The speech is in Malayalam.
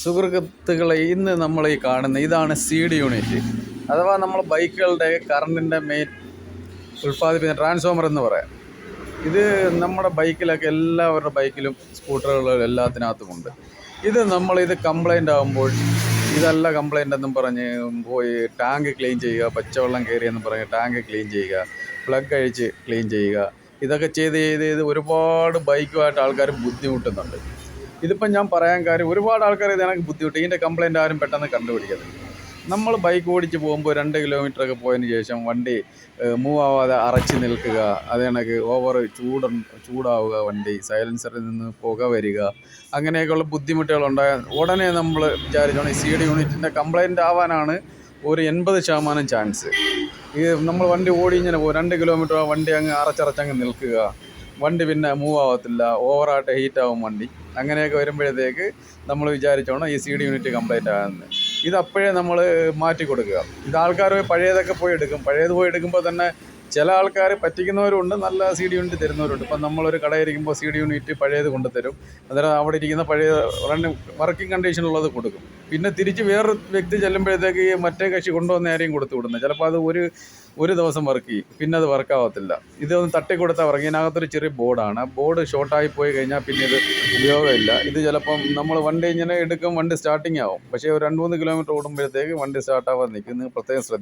സുഹൃത്തുക്കളെ ഇന്ന് നമ്മൾ ഈ കാണുന്ന ഇതാണ് സീഡ് യൂണിറ്റ് അഥവാ നമ്മൾ ബൈക്കുകളുടെ കറണ്ടിന്റെ മെയിൻ ഉൽപ്പാദിപ്പിക്കുന്ന ട്രാൻസ്ഫോമർ എന്ന് പറയാം. ഇത് നമ്മുടെ ബൈക്കിലൊക്കെ എല്ലാവരുടെ ബൈക്കിലും സ്കൂട്ടറുകളിലും എല്ലാത്തിനകത്തുമുണ്ട്. ഇത് നമ്മൾ ഇത് കംപ്ലൈന്റ് ആകുമ്പോൾ ഇതല്ല കംപ്ലൈന്റ് എന്നും പറഞ്ഞ് പോയി ടാങ്ക് ക്ലീൻ ചെയ്യുക പച്ചവെള്ളം കയറിയെന്ന് പറഞ്ഞ് ടാങ്ക് ക്ലീൻ ചെയ്യുക പ്ലഗ് അഴിച്ച് ക്ലീൻ ചെയ്യുക. ഇതൊക്കെ ചെയ്ത് ചെയ്ത് ചെയ്ത് ഒരുപാട് ബൈക്കുമായിട്ട് ആൾക്കാർ ബുദ്ധിമുട്ടുന്നുണ്ട്. ഇതിപ്പം ഞാൻ പറയാൻ കാര്യം ഒരുപാട് ആൾക്കാർ ഇത് എനിക്ക് ബുദ്ധിമുട്ട്. ഇതിന്റെ കംപ്ലയിന്റ് ആരും പെട്ടെന്ന് കണ്ടുപിടിക്കത്തില്ല. നമ്മൾ ബൈക്ക് ഓടിച്ച് പോകുമ്പോൾ രണ്ട് കിലോമീറ്ററൊക്കെ പോയതിന് ശേഷം വണ്ടി മൂവ് ആവാതെ അറച്ച് നിൽക്കുക അത് കണക്ക് ഓവർ ചൂട് ചൂടാവുക വണ്ടി സൈലൻസറിൽ നിന്ന് പുക വരിക അങ്ങനെയൊക്കെയുള്ള ബുദ്ധിമുട്ടുകളുണ്ടായ ഉടനെ നമ്മൾ വിചാരിച്ചോണം സി ഡി യൂണിറ്റിന്റെ കംപ്ലയിന്റ് ആവാനാണ് ഒരു എൺപത് ശതമാനം ചാൻസ് ഈ നമ്മൾ വണ്ടി ഓടി ഇങ്ങനെ പോകും രണ്ട് കിലോമീറ്റർ വണ്ടി അങ്ങ് അറച്ചറച്ചങ്ങ് നിൽക്കുക. വണ്ടി പിന്നെ മൂവ് ആവത്തില്ല ഓവറായിട്ട് ഹീറ്റ് ആവും വണ്ടി. അങ്ങനെയൊക്കെ വരുമ്പോഴത്തേക്ക് നമ്മൾ വിചാരിച്ചോണം ഈ സി ഡി യൂണിറ്റ് കംപ്ലീറ്റ് ആകുന്നത് ഇത് അപ്പോഴേ നമ്മൾ മാറ്റി കൊടുക്കുക. ഇത് ആൾക്കാർ പഴയതൊക്കെ പോയി എടുക്കും. പഴയത് പോയി എടുക്കുമ്പോൾ തന്നെ ചില ആൾക്കാർ പറ്റിക്കുന്നവരുണ്ട് നല്ല സി ഡി യൂണിറ്റ് തരുന്നവരുണ്ട്. ഇപ്പം നമ്മളൊരു കടയിരിക്കുമ്പോൾ സി ഡി യൂണിറ്റ് പഴയത് കൊണ്ട് തരും അന്നേരം അവിടെ ഇരിക്കുന്ന പഴയ റണ്ണ് വർക്കിംഗ് കണ്ടീഷനുള്ളത് കൊടുക്കും. പിന്നെ തിരിച്ച് വേറൊരു വ്യക്തി ചെല്ലുമ്പോഴത്തേക്ക് ഈ മറ്റേ കക്ഷി കൊണ്ടുവന്ന ആരെയും കൊടുത്തു വിടുന്നത് ചിലപ്പോൾ അത് ഒരു ഒരു ദിവസം വർക്ക് ചെയ്യും. പിന്നെ അത് വർക്കാവത്തില്ല ഇതൊന്ന് തട്ടിക്കൊടുത്താൽ വർക്ക് ഇതിനകത്തൊരു ചെറിയ ബോർഡാണ്. ബോർഡ് ഷോർട്ടായി പോയി കഴിഞ്ഞാൽ പിന്നെ ഇത് ഉപയോഗമില്ല. ഇത് ചിലപ്പം നമ്മൾ വണ്ടി ഇങ്ങനെ എടുക്കും വണ്ടി സ്റ്റാർട്ടിങ് ആവും. പക്ഷേ ഒരു രണ്ട് മൂന്ന് കിലോമീറ്റർ ഓടുമ്പോഴത്തേക്ക് വണ്ടി സ്റ്റാർട്ടാവാൻ നിൽക്കും. നിങ്ങൾ പ്രത്യേകം ശ്രദ്ധിക്കുക